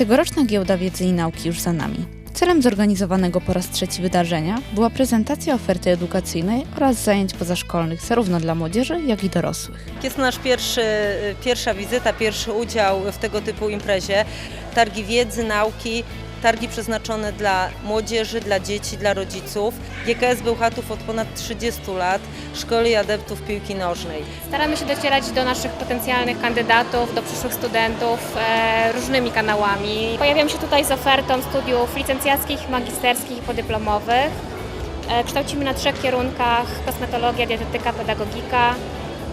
Tegoroczna Giełda Wiedzy i Nauki już za nami. Celem zorganizowanego po raz trzeci wydarzenia była prezentacja oferty edukacyjnej oraz zajęć pozaszkolnych zarówno dla młodzieży, jak i dorosłych. Jest nasz pierwszy, pierwsza wizyta, pierwszy udział w tego typu imprezie. Targi wiedzy, nauki, targi przeznaczone dla młodzieży, dla dzieci, dla rodziców. GKS Bełchatów od ponad 30 lat szkoli adeptów piłki nożnej. Staramy się docierać do naszych potencjalnych kandydatów, do przyszłych studentów e, różnymi kanałami. Pojawiam się tutaj z ofertą studiów licencjackich, magisterskich i podyplomowych. E, kształcimy na trzech kierunkach kosmetologia, dietetyka, pedagogika.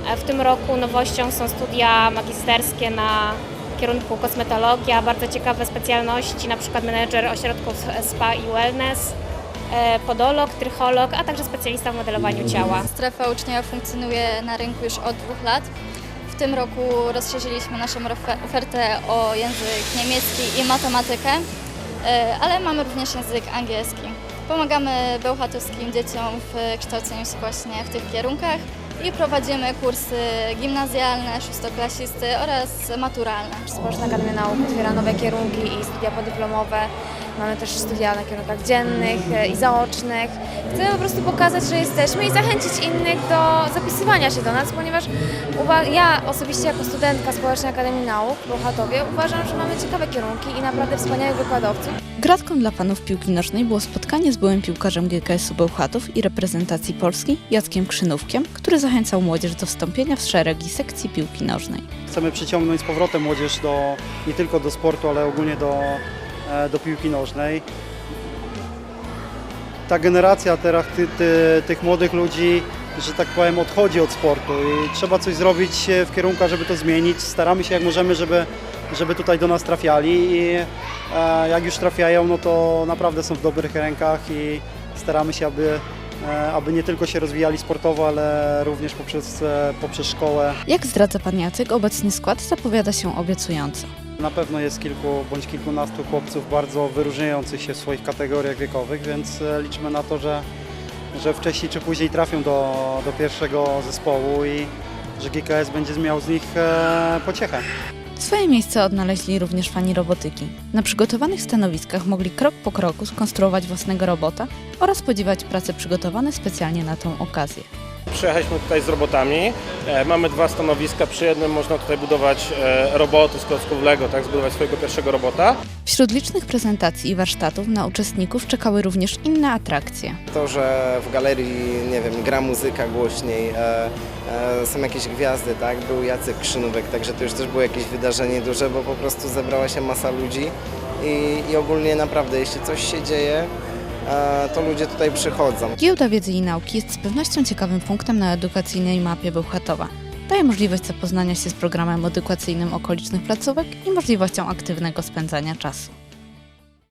E, w tym roku nowością są studia magisterskie na kierunku kosmetologia, bardzo ciekawe specjalności, na przykład menedżer ośrodków spa i wellness, e, podolog, trycholog, a także specjalista w modelowaniu ciała. Strefa uczniowa funkcjonuje na rynku już od dwóch lat. W tym roku rozszerzyliśmy naszą ofe- ofertę o język niemiecki i matematykę, e, ale mamy również język angielski. Pomagamy bełchatowskim dzieciom w kształceniu się właśnie w tych kierunkach i prowadzimy kursy gimnazjalne, szóstoklasisty oraz maturalne. Społeczna Akademia Nauk otwiera nowe kierunki i studia podyplomowe. Mamy też studia na kierunkach dziennych i zaocznych. Chcemy po prostu pokazać, że jesteśmy i zachęcić innych do zapisywania się do nas, ponieważ ja osobiście jako studentka Społecznej Akademii Nauk w Bełchatowie uważam, że mamy ciekawe kierunki i naprawdę wspaniałych wykładowców. Gratką dla fanów piłki nożnej było spotkanie z byłym piłkarzem GKS-u Bełchatów i reprezentacji Polski Jackiem Krzynówkiem, który zachęcał młodzież do wstąpienia w szeregi sekcji piłki nożnej. Chcemy przyciągnąć z powrotem młodzież do, nie tylko do sportu, ale ogólnie do, e, do piłki nożnej. Ta generacja teraz ty, ty, tych młodych ludzi, że tak powiem, odchodzi od sportu i trzeba coś zrobić w kierunku, żeby to zmienić. Staramy się jak możemy, żeby, żeby tutaj do nas trafiali i e, jak już trafiają, no to naprawdę są w dobrych rękach i staramy się, aby, aby nie tylko się rozwijali sportowo, ale również poprzez, e, poprzez szkołę. Jak zdradza pan Jacek, obecny skład zapowiada się obiecująco. Na pewno jest kilku bądź kilkunastu chłopców bardzo wyróżniających się w swoich kategoriach wiekowych, więc e, liczmy na to, że, że wcześniej czy później trafią do, do pierwszego zespołu i że GKS będzie miał z nich e, pociechę. Swoje miejsce odnaleźli również fani robotyki. Na przygotowanych stanowiskach mogli krok po kroku skonstruować własnego robota oraz podziwiać prace przygotowane specjalnie na tą okazję. Przyjechaliśmy tutaj z robotami. E, Mamy dwa stanowiska. Przy jednym można tutaj budować e, roboty z klocków Lego, tak, zbudować swojego pierwszego robota. Wśród licznych prezentacji i warsztatów na uczestników czekały również inne atrakcje. To, że w galerii, nie wiem, gra muzyka głośniej, e, e, są jakieś gwiazdy, tak? Był Jacek Krzynówek, także to już też było jakieś wydarzenie duże, bo po prostu zebrała się masa ludzi i, i ogólnie naprawdę, jeśli coś się dzieje, to ludzie tutaj przychodzą. Giełda Wiedzy i Nauki jest z pewnością ciekawym punktem na edukacyjnej mapie Bełchatowa. Daje możliwość zapoznania się z programem edukacyjnym okolicznych placówek i możliwością aktywnego spędzania czasu.